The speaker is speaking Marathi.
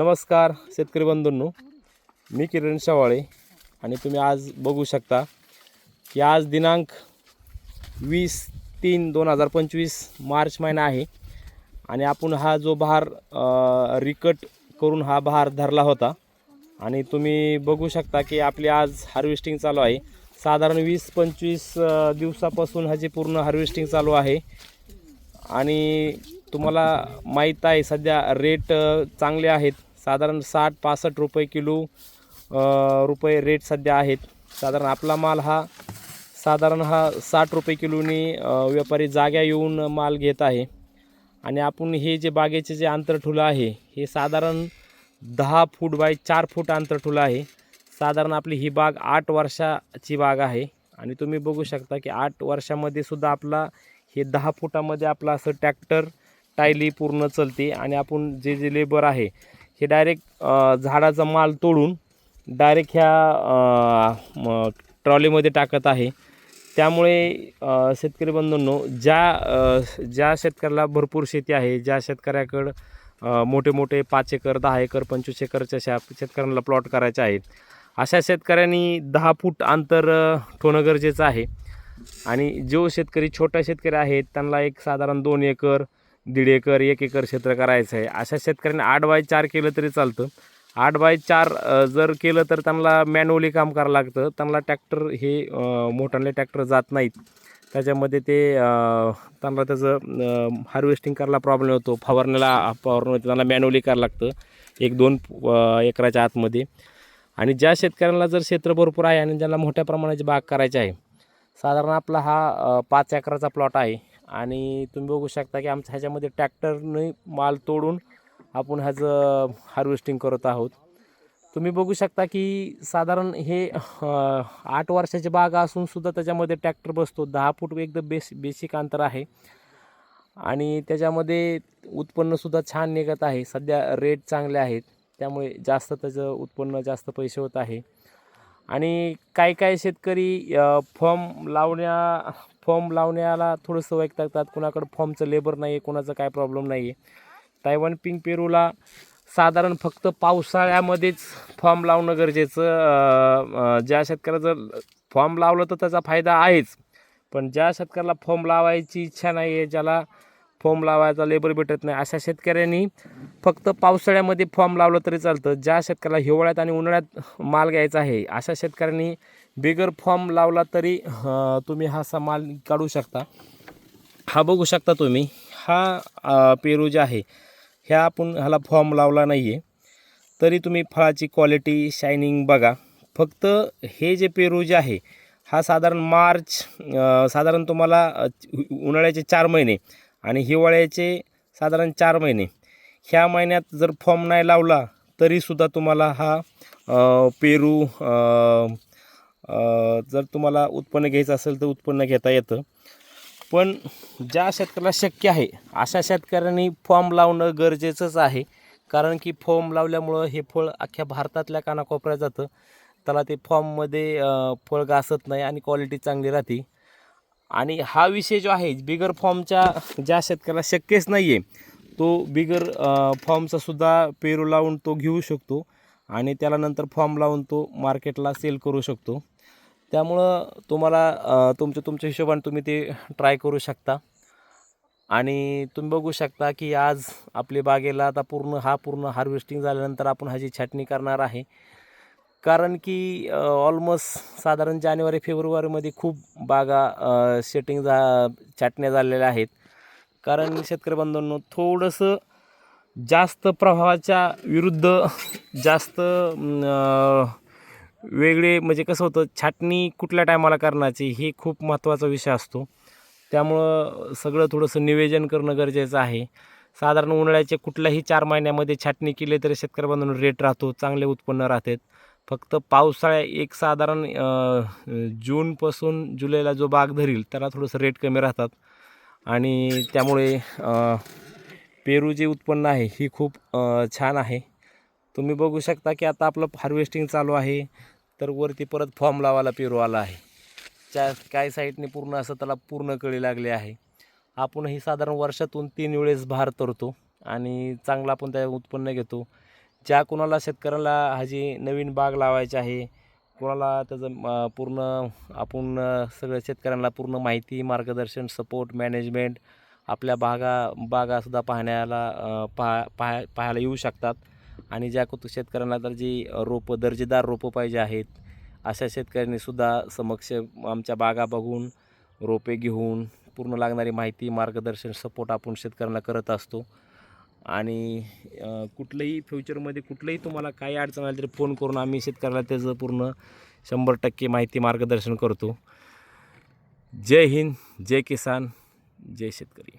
नमस्कार शेतकरी बंधूंनो. मी किरण शवाळे आणि तुम्ही आज बघू शकता की आज दिनांक वीस तीन दोन हजार पंचवीस मार्च महिना आहे आणि आपण हा जो बहार रिकट करून हा बहार धरला होता. आणि तुम्ही बघू शकता की आपली आज हार्वेस्टिंग चालू आहे. साधारण वीस पंचवीस दिवसापासून ह्याची पूर्ण हार्वेस्टिंग चालू आहे. आणि तुम्हाला माहीत आहे सध्या रेट चांगले आहेत. साधारण साठ पासष्ट रुपये किलो रुपये रेट सध्या आहेत. साधारण आपला माल हा साधारण हा साठ रुपये किलोनी व्यापारी जाग्या येऊन माल घेत आहे. आणि आपण हे जे बागेचे जे अंतर ठुलं आहे हे साधारण दहा फूट बाय चार फूट अंतर ठुलं आहे. साधारण आपली ही बाग आठ वर्षाची बाग आहे. आणि तुम्ही बघू शकता की आठ वर्षामध्ये सुद्धा आपला हे दहा फुटामध्ये आपला असं ट्रॅक्टर टायली पूर्ण चलते. आणि आपण जे जे लेबर आहे हे डायरेक्ट झाडाचा माल तोडून डायरेक्ट ह्या ट्रॉलीमध्ये टाकत आहे. त्यामुळे शेतकरी बंधूंनो ज्या ज्या शेतकऱ्याला भरपूर शेती आहे ज्या शेतकऱ्याकडं मोठे मोठे पाच एकर दहा एकर पंचवीस एकरच्या अशा शेतकऱ्यांना प्लॉट करायचे आहेत अशा शेतकऱ्यांनी दहा फूट अंतर ठेवणं गरजेचं आहे. आणि जो शेतकरी छोटा शेतकरी आहेत त्यांना एक साधारण दोन एकर दीड एकर एक एकर क्षेत्र करायचं आहे अशा शेतकऱ्यांनी आठ बाय चार केलं तरी चालतं. आठ बाय चार जर केलं तर त्यांना मॅन्युअली काम करावं लागतं. त्यांना ट्रॅक्टर हे मोठ्याने ट्रॅक्टर जात नाहीत. त्याच्यामध्ये ते त्यांना त्याचं हार्वेस्टिंग करायला प्रॉब्लेम होतो फवारण्याला फवारणी होते त्यांना मॅन्युअली करावं लागतं. एक दोन एकराच्या आतमध्ये. आणि ज्या शेतकऱ्यांना जर क्षेत्र भरपूर आहे आणि ज्यांना मोठ्या प्रमाणाची बाग करायची आहे साधारण आपला हा पाच एकराचा प्लॉट आहे. आणि तुम्ही बघू शकता की आमच्या ह्याच्यामध्ये ट्रॅक्टरने माल तोडून आपण ह्याचं हार्वेस्टिंग करत आहोत. तुम्ही बघू शकता की साधारण हे आठ वर्षाची बाग असूनसुद्धा त्याच्यामध्ये ट्रॅक्टर बसतो. दहा फूट एकदम बेस बेसिक अंतर आहे. आणि त्याच्यामध्ये उत्पन्नसुद्धा छान निघत आहे. सध्या रेट चांगले आहेत. त्यामुळे जास्त त्याचं उत्पन्न जास्त पैसे होत आहे. आणि काही काही शेतकरी फॉर्म लावण्या फॉर्म लावण्याला थोडंसं वैतागतात कुणाकडं फॉर्मचं लेबर नाही आहे कुणाचं काय प्रॉब्लेम नाही आहे तायवान पिंक पेरूला साधारण फक्त पावसाळ्यामध्येच फॉर्म लावणं गरजेचं. ज्या शेतकऱ्याला जर फॉर्म लावलं तर त्याचा फायदा आहेच. पण ज्या शेतकऱ्याला फॉर्म लावायची इच्छा नाही आहे ज्याला फॉर्म लावायचा लेबर भेटत नाही. अशा शेतकऱ्यांनी फक्त पावसाळ्यामध्ये फॉर्म लावलं तरी चालतं. ज्या शेतकऱ्याला हिवाळ्यात आणि उन्हाळ्यात माल घ्यायचा आहे अशा शेतकऱ्यांनी बिगर फॉर्म लावला तरी तुम्ही हा असा माल काढू शकता. हा बघू शकता तुम्ही हा पेरू जे आहे ह्या आपण ह्याला फॉर्म लावला नाही आहे तरी तुम्ही फळाची क्वालिटी शायनिंग बघा. फक्त हे जे पेरू जे आहे हा साधारण मार्च साधारण तुम्हाला उन्हाळ्याचे चार महिने आणि हिवाळ्याचे साधारण चार महिने. ह्या महिन्यात जर फॉर्म नाही लावला तरीसुद्धा तुम्हाला हा पेरू जर तुम्हाला उत्पन्न घ्यायचं असेल तर उत्पन्न घेता येतं. पण ज्या शेतकऱ्याला शक्य आहे अशा शेतकऱ्यांनी फॉर्म लावणं गरजेचंच आहे. कारण की फॉर्म लावल्यामुळं हे फळ अख्ख्या भारतातल्या कानाकोपऱ्यात जातं. त्याला ते फॉर्ममध्ये फळ घासत नाही आणि क्वालिटी चांगली राहते. आणि हा विषय जो आहे बिगर फॉर्मच्या ज्या शेतकऱ्याला शक्यच नाही आहे तो बिगर फॉर्मचासुद्धा फॉर्मचा सुद्धा पेरू लावून तो घेऊ शकतो आणि त्याला नंतर फॉर्म लावून तो मार्केटला सेल करू शकतो. त्यामुळं तुम्हाला तुमच्या तुमच्या हिशोबाने तुम्ही ते ट्राय करू शकता. आणि तुम्ही बघू शकता की आज आपली बागेला आता पूर्ण हा पूर्ण हार्वेस्टिंग झाल्यानंतर आपण ह्याची छाटणी करणार आहे कारण की ऑलमोस्ट साधारण जानेवारी फेब्रुवारीमध्ये खूप बागा सेटिंग जा छाटण्या झालेल्या आहेत. कारण शेतकरी बांधवांनो थोडंसं जास्त प्रभावाच्या विरुद्ध जास्त वेगळे म्हणजे कसं होतं छाटणी कुठल्या टायमाला करण्याची हे खूप महत्त्वाचा विषय असतो. त्यामुळं सगळं थोडंसं नियोजन करणं गरजेचं आहे. साधारण उन्हाळ्याच्या कुठल्याही चार महिन्यामध्ये छाटणी केली तरी शेतकरी बांधून रेट राहतो चांगले उत्पन्न राहतात. फक्त पावसाळ्या एक साधारण जूनपासून जुलैला जो बाग धरील त्याला थोडंसं रेट कमी राहतात. आणि त्यामुळे पेरू जे उत्पन्न आहे ही खूप छान आहे. तुम्ही बघू शकता की आता आपलं हार्वेस्टिंग चालू आहे. तर वरती परत फॉर्म लावायला पेरू आला आहे. त्या काही साईडने पूर्ण असं त्याला पूर्ण कळी लागली आहे. आपण ही साधारण वर्षातून तीन वेळेस भार तरतो आणि चांगला आपण त्या उत्पन्न घेतो. ज्या कोणाला शेतकऱ्याला ह्याची नवीन बाग लावायची आहे कोणाला त्याचं पूर्ण आपण सगळं सगळ्या शेतकऱ्यांना पूर्ण माहिती मार्गदर्शन सपोर्ट मॅनेजमेंट आपल्या बागा बागासुद्धा पाहण्याला पाहा पाहा पाहायला येऊ शकतात. आणि ज्या कुठं शेतकऱ्यांना तर जी रोपं दर्जेदार रोपं पाहिजे आहेत अशा शेतकऱ्यांनीसुद्धा समक्ष आमच्या बागा बघून रोपे घेऊन पूर्ण लागणारी माहिती मार्गदर्शन सपोर्ट आपण शेतकऱ्यांना करत असतो. आणि कुठलंही फ्युचरमध्ये कुठलंही तुम्हाला काही अडचण आली तरी फोन करून आम्ही शेतकऱ्याला त्याचं पूर्ण शंभर टक्के माहिती मार्गदर्शन करतो. जय हिंद जय किसान जय शेतकरी.